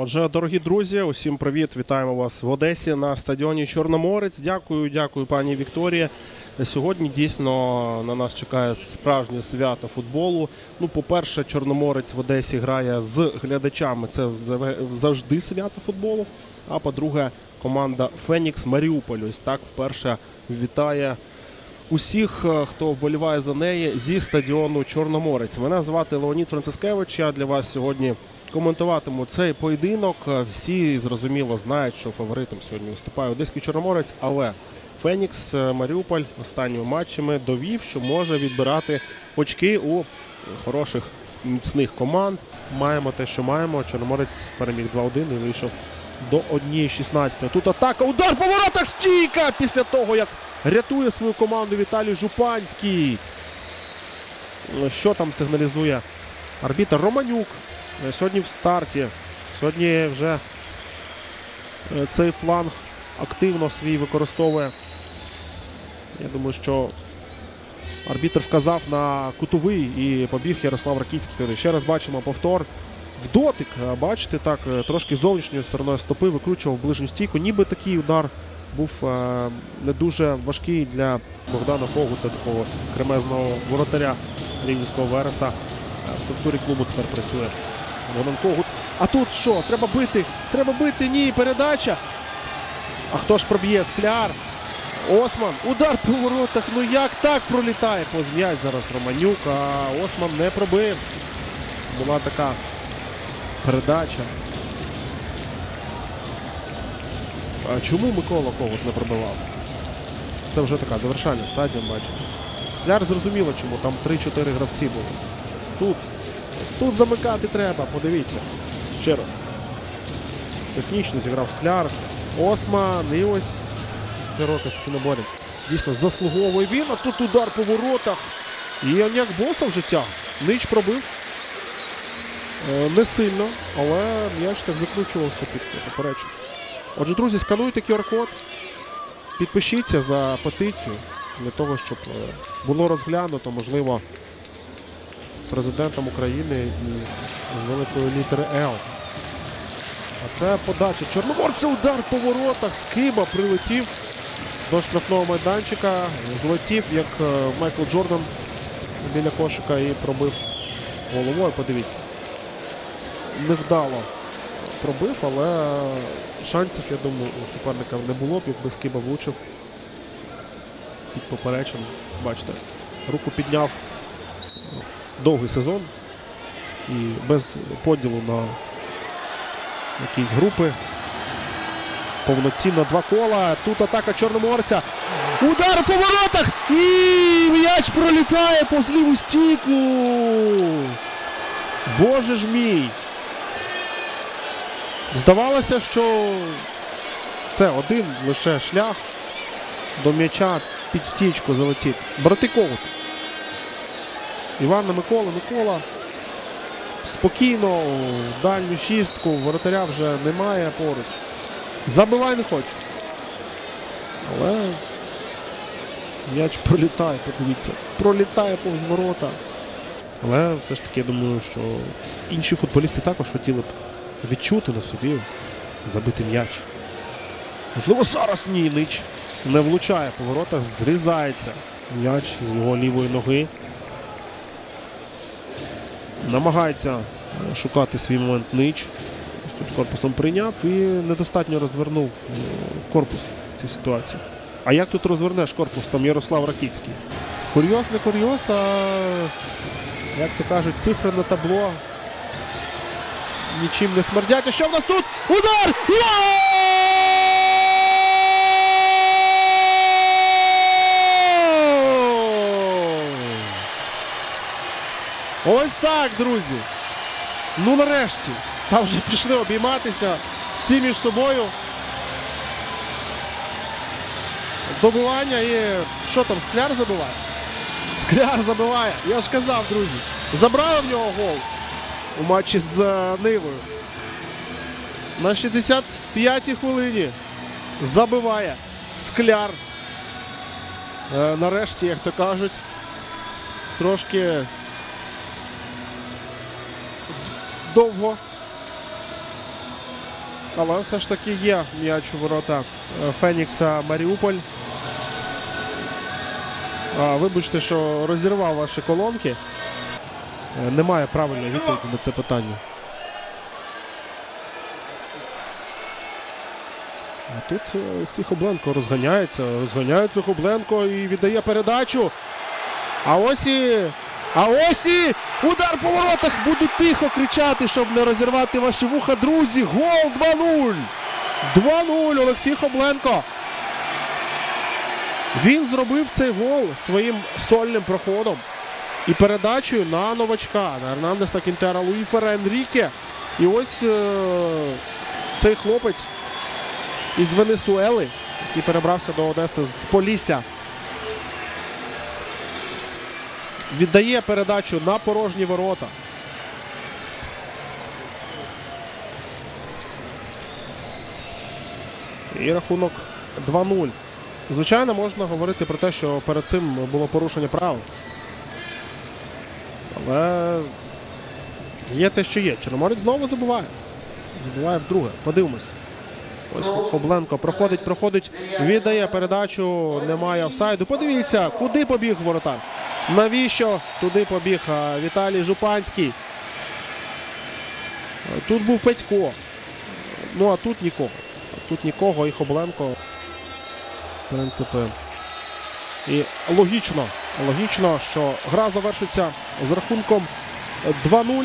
Отже, дорогі друзі, усім привіт! Вітаємо вас в Одесі на стадіоні Чорноморець. Дякую, дякую, пані Вікторія. Сьогодні дійсно на нас чекає справжнє свято футболу. Ну, по-перше, Чорноморець в Одесі грає з глядачами. Це завжди свято футболу. А по-друге, команда Фенікс Маріуполь. Ось так вперше вітає усіх, е, хто вболіває за неї зі стадіону Чорноморець. Мене звати Леонід Францискевич. Я для вас сьогодні коментуватиму цей поєдинок. Всі зрозуміло знають, що фаворитом сьогодні виступає Одеський Чорноморець, але Фенікс е, Маріуполь останніми матчами довів, що може відбирати очки у хороших міцних команд. Маємо те, що маємо. Чорноморець переміг 2-1 і вийшов до 1-16. Тут атака. Удар по воротах стійка після того, як рятує свою команду Віталій Жупанський. Що там сигналізує арбітр Романюк. Е, Сьогодні в старті. Сьогодні вже е, цей фланг активно свій використовує. Я думаю, що арбітр вказав на кутовий і побіг Ярослав Ракіцький туди. Ще раз бачимо повтор. В дотик, е, бачите, так, трошки зовнішньою стороною стопи викручував ближню стійку. Ніби такий удар був не дуже важкий для Богдана Когута, такого кремезного воротаря рівненського Вереса. В структурі клубу тепер працює Богдан Когут. А тут що? Треба бити! Треба бити! Ні, передача! А хто ж проб'є? Скляр? Осман. Удар по воротах. Ну як так пролітає? Повз м'яч зараз Романюк, а Осман не пробив. Це була така передача. А чому Микола Когут не пробивав? Це вже така завершальна стадія матчу. Скляр зрозуміло, чому там 3-4 гравці були. Тут. Ось тут замикати треба. Подивіться. Ще раз. Технічно зіграв Скляр. Осман. І ось Рока Скіноборі. Дійсно заслуговує він, а тут удар по воротах. І як боса в життя. Нич пробив. Е, Не сильно, але м'яч так закручувався під поперечку. Отже, друзі, скануйте QR-код, підпишіться за петицію для того, щоб е, було розглянуто, можливо, президентом України і з великої літери Л. А це подача Чорноморця, удар по воротах. Скиба прилетів до штрафного майданчика, злетів, як е, Майкл Джордан біля кошика і пробив головою. Подивіться. Невдало пробив, але шансів, я думаю, у суперника не було б, якби Скиба влучив під поперечину. Бачите, руку підняв довгий сезон і без поділу на якісь групи. Повноцінно два кола. Тут атака Чорноморця. Удар по воротах! І м'яч пролітає повз ліву стійку. Боже ж мій. Здавалося, що все, один лише шлях до м'яча під стічку залетів. Брати Когут. Іван на Микола. Микола спокійно в дальню шістку. Воротаря вже немає поруч. Забивай не хочу. Але м'яч пролітає, подивіться. Пролітає повз ворота. Але все ж таки я думаю, що інші футболісти також хотіли б відчути на собі забити м'яч. Можливо, зараз ні, Нич не влучає по воротах, зрізається м'яч з його лівої ноги. Намагається шукати свій момент Нич. Тут корпусом прийняв і недостатньо розвернув е, корпус в цій ситуації. А як тут розвернеш корпус? Там Ярослав Ракіцький. Курйоз не курйоз, а як то кажуть, цифри на табло нічим не смердять. А що в нас тут? Удар! Гол! Ось так, друзі. Ну нарешті. Там вже пішли обійматися всі між собою. добивання і що там, скляр забиває? Скляр забиває. Я ж казав, друзі. Забрали в нього гол у матчі з е, Нивою. На 65-й хвилині забиває скляр. Е, нарешті, як то кажуть, трошки довго. Але все ж таки є м'яч у ворота е, Фенікса Маріуполь. Вибачте, що розірвав ваші колонки. Е, Немає правильної відповіді на це питання. А тут Олексій Хобленко розганяється. Розганяється Хобленко і віддає передачу. А ось і. А ось і удар по воротах. Буду тихо кричати, щоб не розірвати ваші вуха. Друзі. Гол 2-0. 2-0 Олексій Хобленко. Він зробив цей гол своїм сольним проходом і передачею на новачка на Ернандеса Кінтера Луїфера Енріке. І ось е- цей хлопець із Венесуели, який перебрався до Одеси з Полісся. Віддає передачу на порожні ворота. І рахунок 2-0. Звичайно, можна говорити про те, що перед цим було порушення правил. Але є те, що є. Чорноморець знову забуває. Забуває вдруге. Подивимось. Ось Хобленко проходить, проходить, віддає передачу, немає офсайду. Подивіться, куди побіг воротар. Навіщо туди побіг Віталій Жупанський? Тут був Петько. Ну а тут нікого. Тут нікого і Хобленко. В принципі. І логічно, логічно, що гра завершиться з рахунком 2-0.